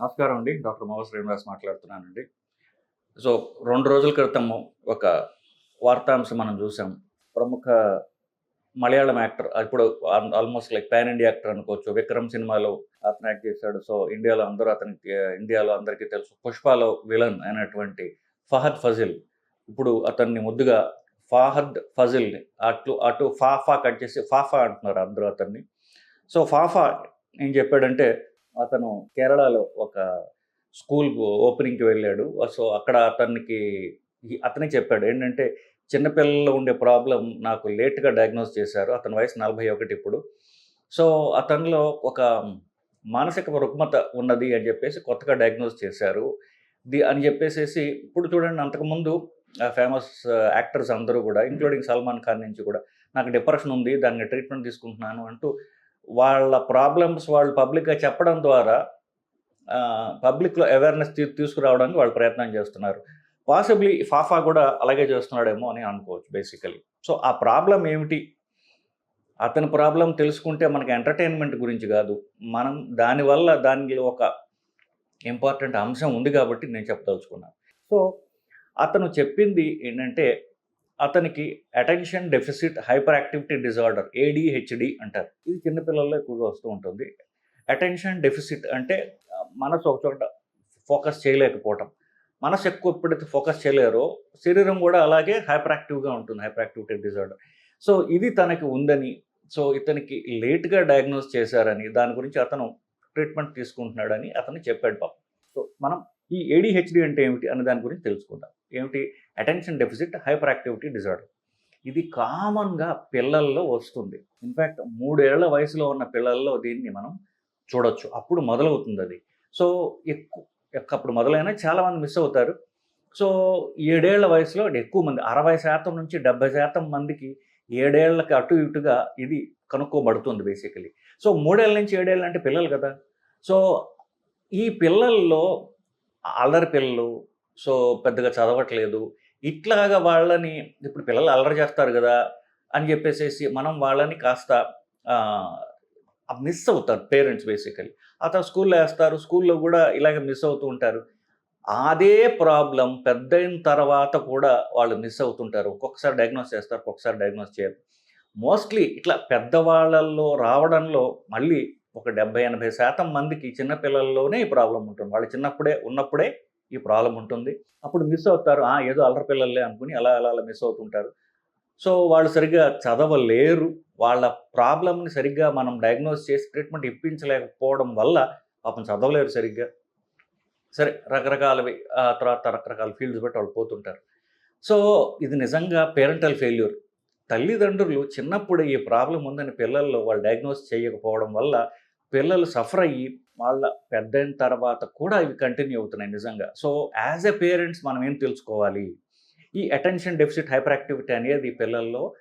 నమస్కారం అండి. డాక్టర్ మోహన్ శ్రీనివాస్ మాట్లాడుతున్నానండి. సో రెండు రోజుల క్రితము ఒక వార్తాంశం మనం చూసాం. ప్రముఖ మలయాళం యాక్టర్ ఇప్పుడు almost like pan India actor అనుకోవచ్చు. విక్రమ్ సినిమాలో అతను యాక్ట్ చేశాడు. సో ఇండియాలో అందరూ అతనికి ఇండియాలో అందరికీ తెలుసు. పుష్పలో విలన్ అయినటువంటి ఫహద్ ఫజిల్. ఇప్పుడు అతన్ని ముద్దుగా ఫాహద్ ఫజిల్ని అటు అటు ఫాఫా కట్ చేసి ఫాఫా అంటున్నారు అందరూ అతన్ని. సో ఫాఫా ఏం చెప్పాడంటే అతను కేరళలో ఒక స్కూల్ ఓపెనింగ్కి వెళ్ళాడు. సో అక్కడ అతనికి అతనే చెప్పాడు ఏంటంటే చిన్నపిల్లల్లో ఉండే ప్రాబ్లం నాకు లేట్గా డయాగ్నోస్ చేశారు. అతని వయసు నలభై ఒకటి ఇప్పుడు. సో అతనిలో ఒక మానసిక రుగ్మత ఉన్నది అని చెప్పేసి కొత్తగా డయాగ్నోస్ చేశారు. ది అని చెప్పేసేసి ఇప్పుడు చూడండి అంతకుముందు ఫేమస్ యాక్టర్స్ అందరూ కూడా ఇంక్లూడింగ్ సల్మాన్ ఖాన్ నుంచి కూడా నాకు డిప్రెషన్ ఉంది దాన్ని ట్రీట్మెంట్ తీసుకుంటున్నాను అంటూ వాళ్ళ ప్రాబ్లమ్స్ వాళ్ళు పబ్లిక్గా చెప్పడం ద్వారా పబ్లిక్లో అవేర్నెస్ తీ తీసుకురావడానికి వాళ్ళు ప్రయత్నం చేస్తున్నారు. పాసిబ్లీ ఫాఫా కూడా అలాగే చేస్తున్నాడేమో అని అనుకోవచ్చు బేసికలీ సో ఆ ప్రాబ్లం ఏమిటి? అతని ప్రాబ్లం తెలుసుకుంటే మనకి ఎంటర్టైన్మెంట్ గురించి కాదు. మనం దానివల్ల దానిలో ఒక ఇంపార్టెంట్ అంశం ఉంది కాబట్టి నేను చెప్పదలుచుకున్నాను సో అతను చెప్పింది ఏంటంటే అతనికి attention deficit hyperactivity disorder ADHD అంటారు. ఇది చిన్నపిల్లల్లో ఎక్కువగా వస్తూ ఉంటుంది. అటెన్షన్ డెఫిసిట్ అంటే మనసు ఒక చోట ఫోకస్ చేయలేకపోవటం. మనసు ఎక్కువ ఎప్పుడైతే ఫోకస్ చేయలేరో శరీరం కూడా అలాగే హైపర్ యాక్టివ్గా ఉంటుంది హైపర్ యాక్టివిటీ డిజార్డర్. సో ఇది తనకి ఉందని సో ఇతనికి లేట్గా డయాగ్నోస్ చేశారని దాని గురించి అతను ట్రీట్మెంట్ తీసుకుంటున్నాడని అతను చెప్పాడు పాపం. సో మనం ఈ ఏడిహెచ్డి అంటే ఏమిటి అనే దాని గురించి తెలుసుకుందాం. ఏమిటి? Attention deficit hyperactivity disorder. ఇది కామన్గా పిల్లల్లో వస్తుంది. ఇన్ఫ్యాక్ట్ మూడేళ్ళ వయసులో ఉన్న పిల్లల్లో దీన్ని మనం చూడొచ్చు. అప్పుడు మొదలవుతుంది అది సో ఎక్కువ అప్పుడు మొదలైనా చాలామంది మిస్ అవుతారు. సో ఏడేళ్ళ వయసులో ఎక్కువ మంది అరవై శాతం నుంచి డెబ్బై శాతం మందికి ఏడేళ్ళకి అటు ఇటుగా ఇది కనుక్కోబడుతుంది బేసికలీ. సో మూడేళ్ళ నుంచి ఏడేళ్ళు అంటే పిల్లలు కదా. సో ఈ పిల్లల్లో అల్లరి పిల్లలు సో పెద్దగా చదవట్లేదు. ఇట్లాగా వాళ్ళని ఇప్పుడు పిల్లలు అల్లరి చేస్తారు కదా అని చెప్పేసేసి మనం వాళ్ళని కాస్త మిస్ అవుతారు పేరెంట్స్ బేసికలీ ఆ తర్వాత స్కూల్లో వేస్తారు స్కూల్లో కూడా ఇలాగే మిస్ అవుతూ ఉంటారు. అదే ప్రాబ్లం పెద్ద అయిన తర్వాత కూడా వాళ్ళు మిస్ అవుతుంటారు. ఒక్కొక్కసారి డయాగ్నోస్ చేస్తారు ఒక్కొక్కసారి డయాగ్నోస్ చేయరు. మోస్ట్లీ ఇట్లా పెద్దవాళ్ళల్లో రావడంలో మళ్ళీ ఒక డెబ్బై ఎనభై శాతం మందికి చిన్నపిల్లల్లోనే ఈ ప్రాబ్లం ఉంటుంది. వాళ్ళు చిన్నప్పుడే ఉన్నప్పుడే ఈ ప్రాబ్లం ఉంటుంది. అప్పుడు మిస్ అవుతారు. ఏదో అల్లరి పిల్లలే అనుకుని అలా అలా అలా మిస్ అవుతుంటారు. సో వాళ్ళు సరిగ్గా చదవలేరు. వాళ్ళ ప్రాబ్లమ్ని సరిగ్గా మనం డయాగ్నోస్ చేసి ట్రీట్మెంట్ ఇప్పించలేకపోవడం వల్ల పాపం చదవలేరు సరిగ్గా. సరే రకరకాలవి ఆ తర్వాత రకరకాల ఫీల్డ్స్ బట్టి వాళ్ళు పోతుంటారు. సో ఇది నిజంగా పేరెంటల్ ఫెయిల్యూర్ తల్లిదండ్రులు చిన్నప్పుడు ఈ ప్రాబ్లం ఉందని పిల్లల్లో వాళ్ళు డయాగ్నోస్ చేయకపోవడం వల్ల పిల్లలు సఫర్ అయ్యి వాళ్ళ పెద్ద అయిన తర్వాత కూడా ఇవి కంటిన్యూ అవుతున్నాయి నిజంగా. సో యాజ్ ఎ పేరెంట్స్ మనం ఏం తెలుసుకోవాలి? ఈ అటెన్షన్ డెఫిసిట్ హైపర్ యాక్టివిటీ అనేది పిల్లల్లో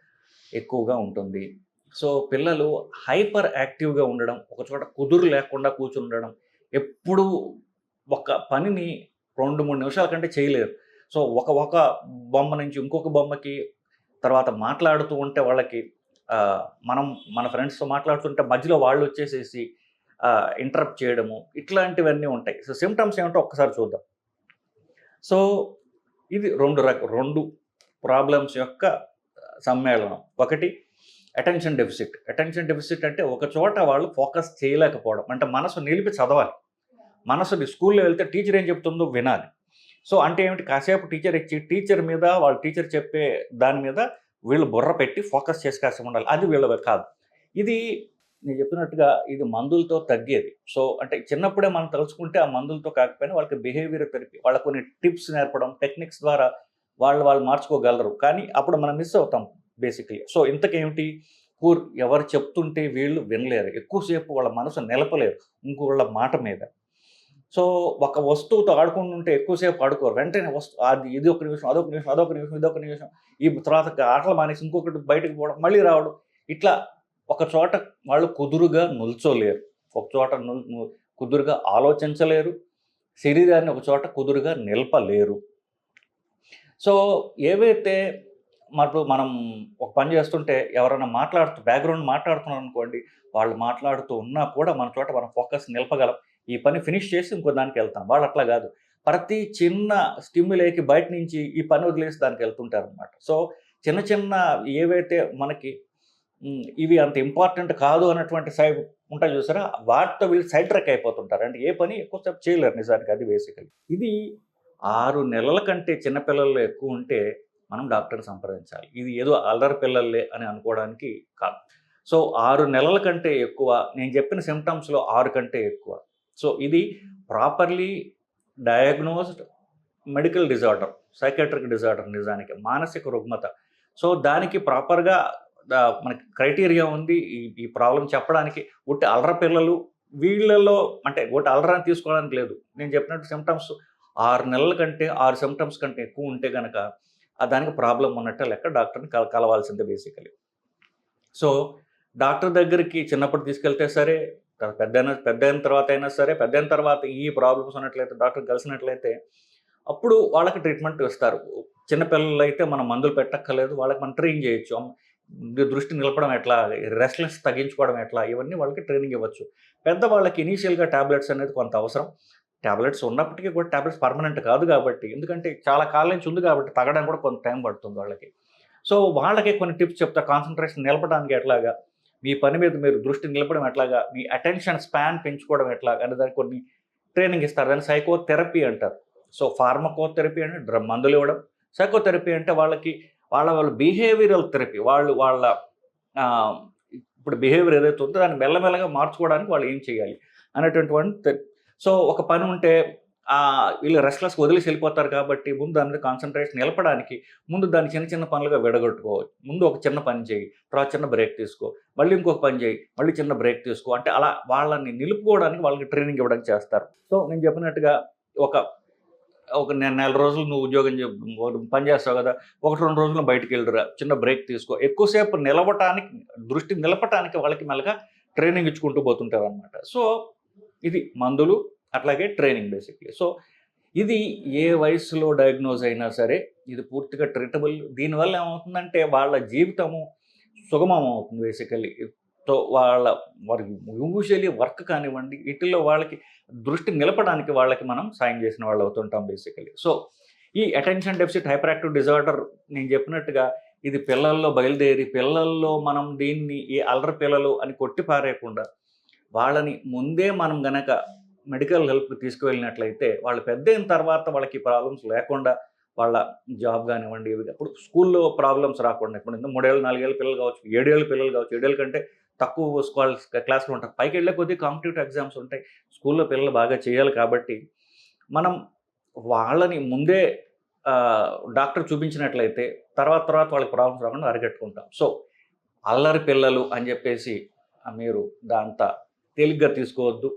ఎక్కువగా ఉంటుంది. సో పిల్లలు హైపర్ యాక్టివ్గా ఉండడం ఒక చోట కుదురు లేకుండా కూర్చుండడం ఎప్పుడు ఒక పనిని రెండు మూడు నిమిషాల కంటే చేయలేరు. సో ఒక ఒక బొమ్మ నుంచి ఇంకొక బొమ్మకి తర్వాత మాట్లాడుతూ ఉంటే వాళ్ళకి మనం మన ఫ్రెండ్స్తో మాట్లాడుతుంటే మధ్యలో వాళ్ళు వచ్చేసేసి ఇంటరప్ట్ చేయడము ఇట్లాంటివన్నీ ఉంటాయి. సో సిమ్టమ్స్ ఏమిటో ఒక్కసారి చూద్దాం. సో ఇది రెండు రక రెండు ప్రాబ్లమ్స్ యొక్క సమ్మేళనం. ఒకటి అటెన్షన్ డెఫిసిట్ అటెన్షన్ డెఫిసిట్ అంటే ఒక చోట వాళ్ళు ఫోకస్ చేయలేకపోవడం. అంటే మనసు నిలిపి చదవాలి. మనసుని స్కూల్లో వెళ్తే టీచర్ ఏం చెప్తుందో వినాలి. సో అంటే ఏమిటి? కాసేపు టీచర్ ఇచ్చి టీచర్ మీద వాళ్ళ టీచర్ చెప్పే దాని మీద వీళ్ళు బుర్ర పెట్టి ఫోకస్ చేసి ఉండాలి. అది వీళ్ళ కాదు. ఇది నేను చెప్పినట్టుగా ఇది మందులతో తగ్గేది. సో అంటే చిన్నప్పుడే మనం తలుచుకుంటే ఆ మందులతో కాకపోయినా వాళ్ళకి బిహేవియర్ థెరపీ వాళ్ళ కొన్ని టిప్స్ నేర్పడం టెక్నిక్స్ ద్వారా వాళ్ళు వాళ్ళు మార్చుకోగలరు. కానీ అప్పుడు మనం మిస్ అవుతాం బేసిక్లీ సో ఇంతకేమిటి? కూర్ ఎవరు చెప్తుంటే వీళ్ళు వినలేరు. ఎక్కువసేపు వాళ్ళ మనసు నిలపలేరు. ఇంకోళ్ళ మాట మీద. సో ఒక వస్తువుతో ఆడుకుంటుంటే ఎక్కువసేపు ఆడుకోరు. వెంటనే వస్తు అది ఇది ఒక నిమిషం అదొక నిమిషం అదొక నిమిషం ఇదొక నిమిషం. ఈ తర్వాత ఆటలు మానేసి ఇంకొకటి బయటకు పోవడం మళ్ళీ రావడం. ఇట్లా ఒక చోట వాళ్ళు కుదురుగా నిల్చోలేరు. ఒక చోట కుదురుగా ఆలోచించలేరు. శరీరాన్ని ఒక చోట కుదురుగా నిలపలేరు. సో ఏవైతే మరి మనం ఒక పని చేస్తుంటే ఎవరైనా మాట్లాడుతూ బ్యాక్గ్రౌండ్ మాట్లాడుతున్నారు అనుకోండి వాళ్ళు మాట్లాడుతూ ఉన్నా కూడా మన చోట మనం ఫోకస్ నిలపగలం. ఈ పని ఫినిష్ చేసి ఇంకో దానికి వెళ్తాం. వాళ్ళు అట్లా కాదు. ప్రతి చిన్న స్టిమ్యులేకి బయట నుంచి ఈ పని వదిలేసి దానికి వెళ్తుంటారు అనమాట సో చిన్న చిన్న ఏవైతే మనకి ఇవి అంత ఇంపార్టెంట్ కాదు అన్నటువంటి సైడ్ ఉంటాయి చూసారా? వాటితో వీళ్ళు సైడ్ ట్రక్ అయిపోతుంటారు. అంటే ఏ పని ఎక్కువసేపు చేయలేరు నిజానికి అది బేసికలీ. ఇది ఆరు నెలల కంటే చిన్నపిల్లలు ఎక్కువ ఉంటే మనం డాక్టర్ని సంప్రదించాలి. ఇది ఏదో అల్లరి పిల్లలే అని అనుకోవడానికి కాదు. సో ఆరు నెలల కంటే ఎక్కువ నేను చెప్పిన సిమ్టమ్స్లో ఆరు కంటే ఎక్కువ. సో ఇది properly diagnosed medical disorder psychiatric disorder నిజానికి మానసిక రుగ్మత. సో దానికి ప్రాపర్గా మనకి క్రైటీరియా ఉంది ఈ ఈ ప్రాబ్లం చెప్పడానికి ఉట్టి అల్ర పిల్లలు వీళ్ళలో అంటే ఒకటి అల్లరని తీసుకోవడానికి లేదు. నేను చెప్పినట్టు సిమ్టమ్స్ ఆరు నెలల కంటే ఆరు సిమ్టమ్స్ కంటే ఎక్కువ ఉంటే కనుక దానికి ప్రాబ్లం ఉన్నట్టే లెక్క డాక్టర్ని కల కలవాల్సిందే బేసికలీ సో డాక్టర్ దగ్గరికి చిన్నప్పుడు తీసుకెళ్తే సరే పెద్ద అయిన- పెద్ద అయిన తర్వాత అయినా సరే పెద్ద అయిన తర్వాత ఈ ప్రాబ్లమ్స్ ఉన్నట్లయితే డాక్టర్ కలిసినట్లయితే అప్పుడు వాళ్ళకి ట్రీట్మెంట్ ఇస్తారు. చిన్నపిల్లలు అయితే మనం మందులు పెట్టక్కర్లేదు వాళ్ళకి మనం ట్రైన్ చేయొచ్చు. దృష్టి నిలపడం ఎట్లా రెస్ట్లెస్ తగ్గించుకోవడం ఎట్లా ఇవన్నీ వాళ్ళకి ట్రైనింగ్ ఇవ్వచ్చు. పెద్దవాళ్ళకి ఇనీషియల్గా ట్యాబ్లెట్స్ అనేది కొంత అవసరం. ట్యాబ్లెట్స్ ఉన్నప్పటికీ కూడా ట్యాబ్లెట్స్ పర్మనెంట్ కాదు కాబట్టి ఎందుకంటే చాలా కాలం నుంచి ఉంది కాబట్టి తగ్గడానికి కూడా కొంత టైం పడుతుంది వాళ్ళకి. సో వాళ్ళకి కొన్ని టిప్స్ చెప్తా. కాన్సన్ట్రేషన్ నిలపడానికి ఎట్లాగా మీ పని మీద మీరు దృష్టి నిలపడం ఎట్లాగా? మీ అటెన్షన్ స్పాన్ పెంచుకోవడం ఎట్లాగా? అనే దానికి కొన్ని ట్రైనింగ్ ఇస్తారు. దాన్ని సైకోథెరపీ అంటారు. సో ఫార్మకోథెరపీ అంటే డ్ర మందులు ఇవ్వడం. సైకోథెరపీ అంటే వాళ్ళకి వాళ్ళ వాళ్ళ బిహేవియరల్ థెరపీ వాళ్ళు వాళ్ళ ఇప్పుడు బిహేవియర్ ఏదైతే ఉందో దాన్ని మెల్లమెల్లగా మార్చుకోవడానికి వాళ్ళు ఏం చేయాలి? అనేటటువంటి సో ఒక పని ఉంటే వీళ్ళు రెస్ట్లెస్ వదిలేసి వెళ్ళిపోతారు కాబట్టి ముందు దాని మీద కాన్సన్ట్రేషన్ నిలపడానికి ముందు దాన్ని చిన్న చిన్న పనులుగా విడగొట్టుకో ముందు ఒక చిన్న పని చేయి తర్వాత చిన్న బ్రేక్ తీసుకో మళ్ళీ ఇంకొక పని చేయి మళ్ళీ చిన్న బ్రేక్ తీసుకో అంటే అలా వాళ్ళని నిలుపుకోవడానికి వాళ్ళకి ట్రైనింగ్ ఇవ్వడానికి చేస్తారు. సో నేను చెప్పినట్టుగా ఒక ఒక నెల రోజులు నువ్వు ఉద్యోగం చే- పని చేస్తావు కదా ఒకటి రెండు రోజులు బయటికి వెళ్ళరా చిన్న బ్రేక్ తీసుకో. ఎక్కువసేపు నిలవటానికి దృష్టి నిలపటానికి వాళ్ళకి మెల్లగా ట్రైనింగ్ ఇచ్చుకుంటూ పోతుంటారు అనమాట సో ఇది మందులు అట్లాగే ట్రైనింగ్ బేసిక్లీ. సో ఇది ఏ వయసులో డయాగ్నోజ్ అయినా సరే ఇది పూర్తిగా ట్రీటబుల్. దీనివల్ల ఏమవుతుందంటే వాళ్ళ జీవితము సుగమం అవుతుంది బేసికలీ తో వాళ్ళ వారికి యూజువలీ వర్క్ కానివ్వండి వీటిల్లో వాళ్ళకి దృష్టి నిలపడానికి వాళ్ళకి మనం సాయం చేసిన వాళ్ళు అవుతుంటాం బేసికలీ సో ఈ attention deficit hyperactive disorder నేను చెప్పినట్టుగా ఇది పిల్లల్లో బయలుదేరి పిల్లల్లో మనం దీన్ని ఈ అల్లరి పిల్లలు అని కొట్టి పారేయకుండా వాళ్ళని ముందే మనం గనక మెడికల్ హెల్ప్ తీసుకువెళ్ళినట్లయితే వాళ్ళు పెద్ద అయిన తర్వాత వాళ్ళకి ప్రాబ్లమ్స్ లేకుండా వాళ్ళ జాబ్ కానివ్వండి ఇవి స్కూల్లో ప్రాబ్లమ్స్ రాకుండా ఇప్పుడు ఇంత మూడేళ్ళు నాలుగేళ్ళ పిల్లలు కావచ్చు ఏడేళ్ళ పిల్లలు కావచ్చు ఏడేళ్ళ కంటే తక్కువ స్కాల్స్ క్లాసులు ఉంటాయి. పైకి వెళ్ళే కొద్దీ కాంపిటేటివ్ ఎగ్జామ్స్ ఉంటాయి. స్కూల్లో పిల్లలు బాగా చేయాలి కాబట్టి మనం వాళ్ళని ముందే డాక్టర్ చూపించినట్లయితే తర్వాత తర్వాత వాళ్ళకి ప్రాబ్లమ్స్ రాకుండా అరికట్టుకుంటాం. సో అల్లరి పిల్లలు అని చెప్పేసి మీరు దాంతా తేలిగ్గా తీసుకోవద్దు.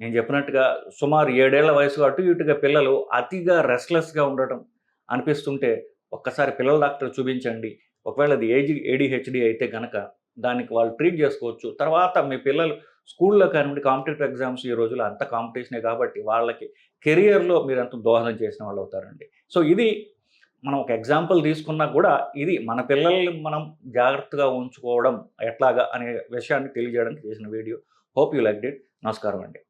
నేను చెప్పినట్టుగా సుమారు ఏడేళ్ళ వయసు అటు ఇటుగా పిల్లలు అతిగా రెస్ట్లెస్గా ఉండటం అనిపిస్తుంటే ఒక్కసారి పిల్లల డాక్టర్ చూపించండి. ఒకవేళ అది ఏజీ ఏడిహెచ్డి అయితే కనుక దానికి వాళ్ళు ట్రీట్ చేసుకోవచ్చు. తర్వాత మీ పిల్లలు స్కూల్లో కానివ్వండి కాంపిటేటివ్ ఎగ్జామ్స్ ఈ రోజుల్లో అంత కాంపిటీషనే కాబట్టి వాళ్ళకి కెరియర్లో మీరు ఎంత దోహదం చేసిన వాళ్ళు అవుతారండి. సో ఇది మనం ఒక ఎగ్జాంపుల్ తీసుకున్నా కూడా ఇది మన పిల్లల్ని మనం జాగ్రత్తగా ఉంచుకోవడం ఎట్లాగా అనే విషయాన్ని తెలియజేయడానికి చేసిన video. Hope you like it నమస్కారం అండి.